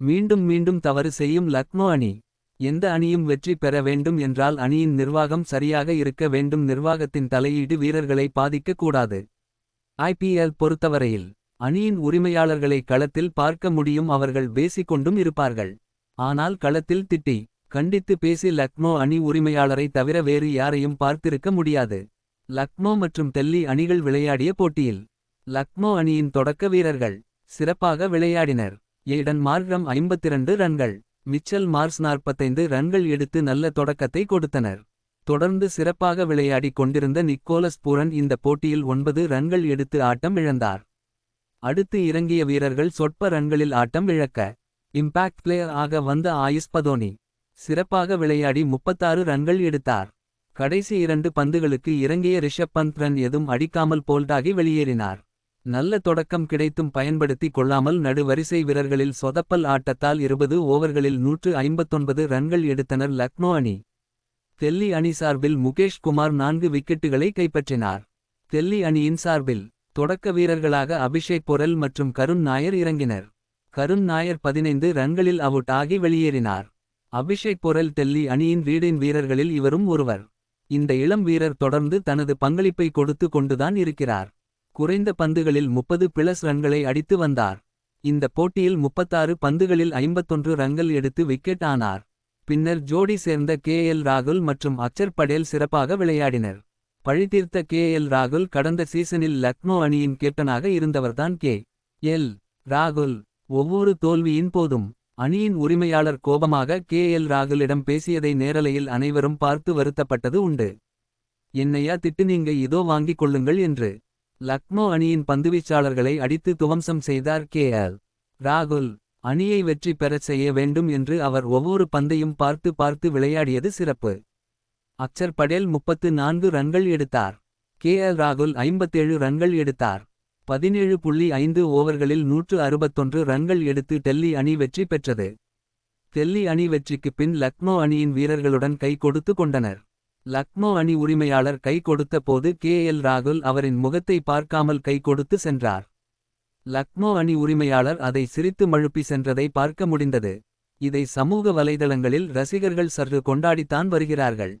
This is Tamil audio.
மீண்டும் மீண்டும் தவறு செய்யும் லக்னோ அணி. எந்த அணியும் வெற்றி பெற வேண்டும் என்றால் அணியின் நிர்வாகம் சரியாக இருக்க வேண்டும். நிர்வாகத்தின் தலையீடு வீரர்களை பாதிக்க கூடாது. ஐபிஎல் பொறுத்தவரையில் அணியின் உரிமையாளர்களை களத்தில் பார்க்க முடியும். அவர்கள் பேசிக்கொண்டும் இருப்பார்கள். ஆனால் களத்தில் திட்டி கண்டித்து பேசி லக்னோ அணி உரிமையாளரை தவிர வேறு யாரையும் பார்த்திருக்க முடியாது. லக்னோ மற்றும் டெல்லி அணிகள் விளையாடிய போட்டியில் லக்னோ அணியின் தொடக்க வீரர்கள் சிறப்பாக விளையாடினர். ஏடன் மார்க்ரம் 52 ரன்கள். மிச்சல் மார்ஸ் 45 ரன்கள் எடுத்து நல்ல தொடக்கத்தை கொடுத்தனர். தொடர்ந்து சிறப்பாக விளையாடிக் கொண்டிருந்த நிக்கோலஸ் பூரன் இந்த போட்டியில் ஒன்பது ரன்கள் எடுத்து ஆட்டம் இழந்தார். அடுத்து இறங்கிய வீரர்கள் சொற்ப ரன்களில் ஆட்டம் இழக்க. இம்பாக்ட் பிளேயர் ஆக வந்த ஆயுஷ் பதோனி. சிறப்பாக விளையாடி 36 ரன்கள் எடுத்தார். கடைசி இரண்டு பந்துகளுக்கு இறங்கிய ரிஷப் பந்த் ரன் எதுவும் அடிக்காமல் போல்டாகி வெளியேறினார். நல்ல தொடக்கம் கிடைத்தும் பயன்படுத்திக் கொள்ளாமல் நடுவரிசை வீரர்களில் சொதப்பல் ஆட்டத்தால் இருபது ஓவர்களில் நூற்று ஐம்பத்தொன்பது ரன்கள் எடுத்தனர் லக்னோ அணி. தெல்லி அணி சார்பில் முகேஷ் குமார் நான்கு விக்கெட்டுகளை கைப்பற்றினார். தெல்லி அணியின் சார்பில் தொடக்க வீரர்களாக அபிஷேக் பொரல் மற்றும் கருண் நாயர் இறங்கினர். கருண் நாயர் பதினைந்து ரன்களில் அவுட் ஆகி வெளியேறினார். அபிஷேக் பொரல் தெல்லி அணியின் வீடின் வீரர்களில் இவரும் ஒருவர். இந்த இளம் வீரர் தொடர்ந்து தனது பங்களிப்பை கொடுத்து கொண்டுதான் இருக்கிறார். குறைந்த பந்துகளில் முப்பது பிளஸ் ரன்களை அடித்து வந்தார். இந்த போட்டியில் முப்பத்தாறு பந்துகளில் ஐம்பத்தொன்று ரன்கள் எடுத்து விக்கெட் ஆனார். பின்னர் ஜோடி சேர்ந்த கே எல் ராகுல் மற்றும் அக்சர் படேல் சிறப்பாக விளையாடினர். பழித்தீர்த்த கே எல் ராகுல் கடந்த சீசனில் லக்னோ அணியின் கேப்டனாக இருந்தவர்தான் கே எல் ராகுல். ஒவ்வொரு தோல்வியின் போதும் அணியின் உரிமையாளர் கோபமாக கே எல் ராகுலிடம் பேசியதை நேரலையில் அனைவரும் பார்த்து வருத்தப்பட்டது உண்டு. என்னையா திட்டு நீங்க இதோ வாங்கிக் கொள்ளுங்கள் என்று லக்னோ அணியின் பந்துவீச்சாளர்களை அடித்து துவம்சம் செய்தார் கே எல். ராகுல். அணியை வெற்றி பெறச் செய்ய வேண்டும் என்று அவர் ஒவ்வொரு பந்தையும் பார்த்து பார்த்து விளையாடியது சிறப்பு. அக்சர் படேல் முப்பத்து நான்கு ரன்கள் எடுத்தார். K L. ராகுல் ஐம்பத்தேழு ரன்கள் எடுத்தார். பதினேழு புள்ளி ஐந்து ஓவர்களில் நூற்று அறுபத்தொன்று ரன்கள் எடுத்து டெல்லி அணி வெற்றி பெற்றது. டெல்லி அணி வெற்றிக்கு பின் லக்னோ அணியின் வீரர்களுடன் கை கொடுத்து கொண்டனர். லக்னோ அணி உரிமையாளர் கை கொடுத்த போது கே எல் ராகுல் அவரின் முகத்தை பார்க்காமல் கை கொடுத்து சென்றார். லக்னோ அணி உரிமையாளர் அதை சிரித்து மழுப்பி சென்றதை பார்க்க முடிந்தது. இதை சமூக வலைதளங்களில் ரசிகர்கள் சற்று கொண்டாடித்தான் வருகிறார்கள்.